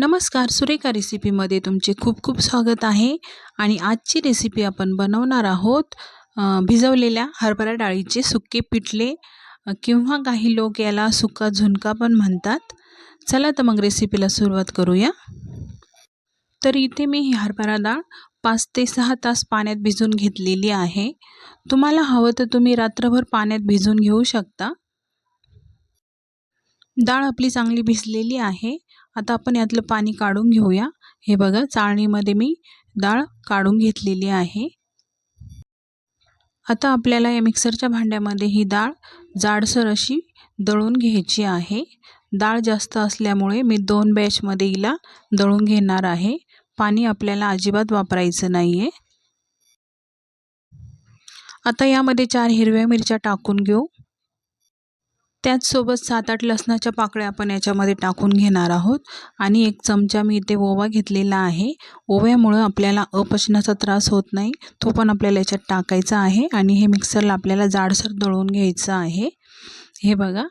नमस्कार सुरेखा रेसिपीमध्ये तुमचे खूप खूप स्वागत आहे. आणि आजची रेसिपी आपण बनवणार आहोत भिजवलेल्या हरभरा डाळीचे सुके पिठले किंवा काही लोक याला सुका झुणका पण म्हणतात. चला तर मग रेसिपीला सुरुवात करूया. तर इथे मी ही हरभरा डाळ पाच ते सहा तास पाण्यात भिजून घेतलेली आहे. तुम्हाला हवं तर तुम्ही रात्रभर पाण्यात भिजून घेऊ शकता. डाळ आपली चांगली भिजलेली आहे. आता आपण यातलं पाणी काढून घेऊया. हे बघा चाळणीमध्ये मी डाळ काढून घेतलेली आहे. आता आपल्याला या मिक्सरच्या भांड्यामध्ये ही डाळ जाडसर अशी दळून घ्यायची आहे. डाळ जास्त असल्यामुळे मी दोन बॅचमध्ये हिला दळून घेणार आहे. पाणी आपल्याला अजिबात वापरायचं नाही आहे आता यामध्ये चार हिरव्या मिरच्या टाकून घेऊ. त्याचसोबत सात आठ लसणाच्या पाकळ्या आपण याच्यामध्ये टाकून घेणार आहोत. आणि एक चमचा मी इथे ओवा घेतलेला आहे. ओव्यामुळं आपल्याला अपचनाचा त्रास होत नाही. तो पण आपल्याला याच्यात टाकायचा आहे. आणि हे मिक्सरला आपल्याला जाडसर दळून घ्यायचं आहे. हे बघा.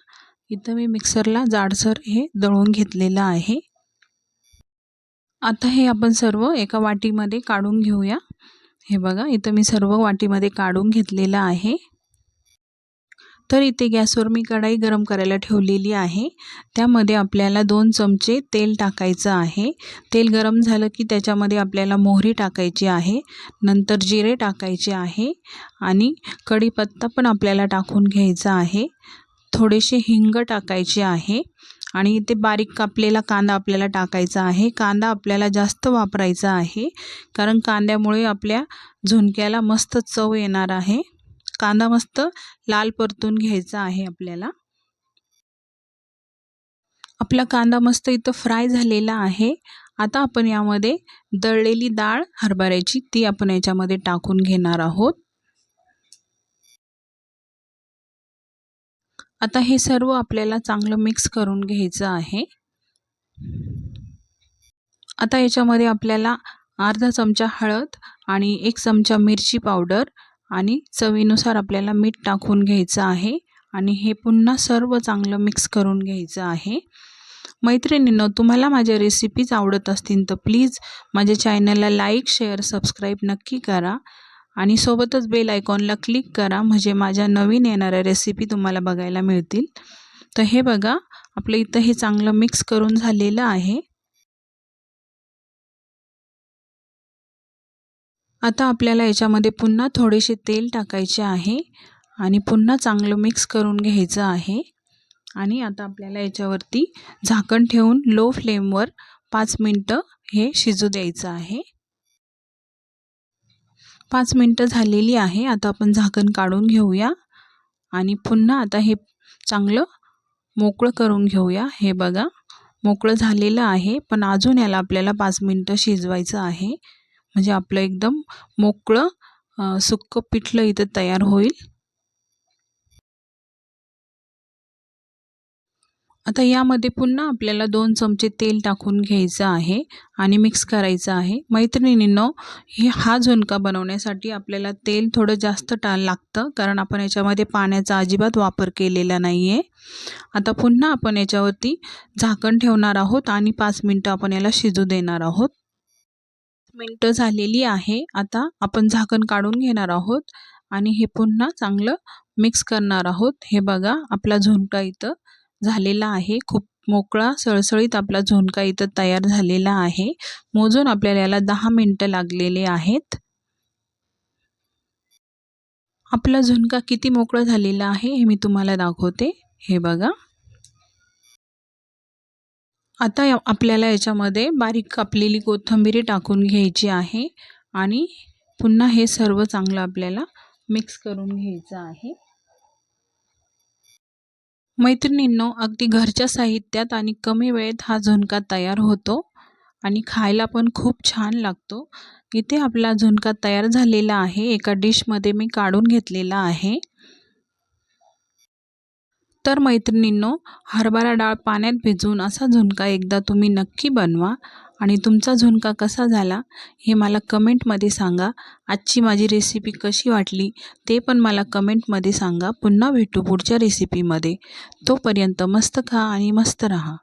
इथं मी मिक्सरला जाडसर हे दळून घेतलेलं आहे. आता हे आपण सर्व एका वाटीमध्ये काढून घेऊया. हे बघा. इथं मी सर्व वाटीमध्ये काढून घेतलेलं आहे. तर इथे गॅसवर मी कढाई गरम करायला ठेवलेली आहे. त्यामध्ये आपल्याला दोन चमचे तेल टाकायचं आहे. तेल गरम झालं की त्याच्यामध्ये आपल्याला मोहरी टाकायची आहे. नंतर जिरे टाकायचे आहे. आणि कढीपत्ता पण आपल्याला टाकून घ्यायचा आहे. थोडेसे हिंग टाकायचे आहे. आणि इथे बारीक कापलेला कांदा आपल्याला टाकायचा आहे. कांदा आपल्याला जास्त वापरायचा आहे. कारण कांद्यामुळे आपल्या झुणक्याला मस्त चव येणार आहे. कांदा मस्त लाल परतून घ्यायचा आहे आपल्याला. आपला कांदा मस्त इथं फ्राय झालेला आहे. आता आपण यामध्ये दळलेली डाळ हरभऱ्याची ती आपण याच्यामध्ये टाकून घेणार आहोत. आता हे सर्व आपल्याला चांगलं मिक्स करून घ्यायचं आहे. आता याच्यामध्ये आपल्याला अर्धा चमचा हळद आणि एक चमचा मिरची पावडर आणि चवीनुसार आपल्याला मीठ टाकून घ्यायचं आहे आणि हे पुन्हा सर्व चांगलं मिक्स करून घ्यायचं आहे. मैत्रिणींनो तुम्हाला माझ्या रेसिपीज आवडत असतील तर प्लीज माझ्या चॅनलला लाईक शेअर सबस्क्राईब नक्की करा आणि सोबतच बेल आयकॉनला क्लिक करा म्हणजे माझ्या नवीन येणाऱ्या रेसिपी तुम्हाला बघायला मिळतील. तर हे बघा आपलं इथं हे चांगलं मिक्स करून झालेलं आहे. आता आपल्याला याच्यामध्ये पुन्हा थोडेसे तेल टाकायचे आहे आणि पुन्हा चांगलं मिक्स करून घ्यायचं आहे. आणि आता आपल्याला याच्यावरती झाकण ठेवून लो फ्लेमवर पाच मिनटं हे शिजू द्यायचं आहे. पाच मिनटं झालेली आहे. आता आपण झाकण काढून घेऊया. आणि पुन्हा आता हे चांगलं मोकळं करून घेऊया. हे बघा मोकळं झालेलं आहे. पण अजून याला आपल्याला पाच मिनटं शिजवायचं आहे. म्हणजे आपलं एकदम मोकळं सुक्कं पिठलं इथं तयार होईल. आता यामध्ये पुन्हा आपल्याला दोन चमचे तेल टाकून घ्यायचं आहे आणि मिक्स करायचं आहे. मैत्रिणींनो हे हा झुणका बनवण्यासाठी आपल्याला तेल थोडं जास्त टा लागतं कारण आपण याच्यामध्ये पाण्याचा अजिबात वापर केलेला नाही आहे आता पुन्हा आपण याच्यावरती झाकण ठेवणार आहोत आणि पाच मिनटं आपण याला शिजू देणार आहोत. मिनटं झालेली आहे. आता आपण झाकण काढून घेणार आहोत आणि हे पुन्हा चांगलं मिक्स करणार आहोत. हे बघा आपला झुणका इथं झालेला आहे. खूप मोकळा सळसळीत आपला झुणका इथं तयार झालेला आहे. मोजून आपल्याला याला दहा मिनटं लागलेले आहेत. आपला झुणका किती मोकळा झालेला आहे हे मी तुम्हाला दाखवते. हे बघा. आता आपल्याला याच्यामध्ये बारीक कापलेली कोथिंबिरी टाकून घ्यायची आहे आणि पुन्हा हे सर्व चांगलं आपल्याला मिक्स करून घ्यायचं आहे. मैत्रिणींनो अगदी घरच्या साहित्यात आणि कमी वेळेत हा झुणका तयार होतो आणि खायला पण खूप छान लागतो. इथे आपला झुणका तयार झालेला आहे. एका डिशमध्ये मी काढून घेतलेला आहे. तर मैत्रिणींनो हरभरा डाळ पाण्यात भिजवून असा झुणका एकदा तुम्ही नक्की बनवा आणि तुमचा झुणका कसा झाला हे मला कमेंटमध्ये सांगा. आजची माझी रेसिपी कशी वाटली ते पण मला कमेंटमध्ये सांगा. पुन्हा भेटू पुढच्या रेसिपीमध्ये तोपर्यंत मस्त खा आणि मस्त रहा.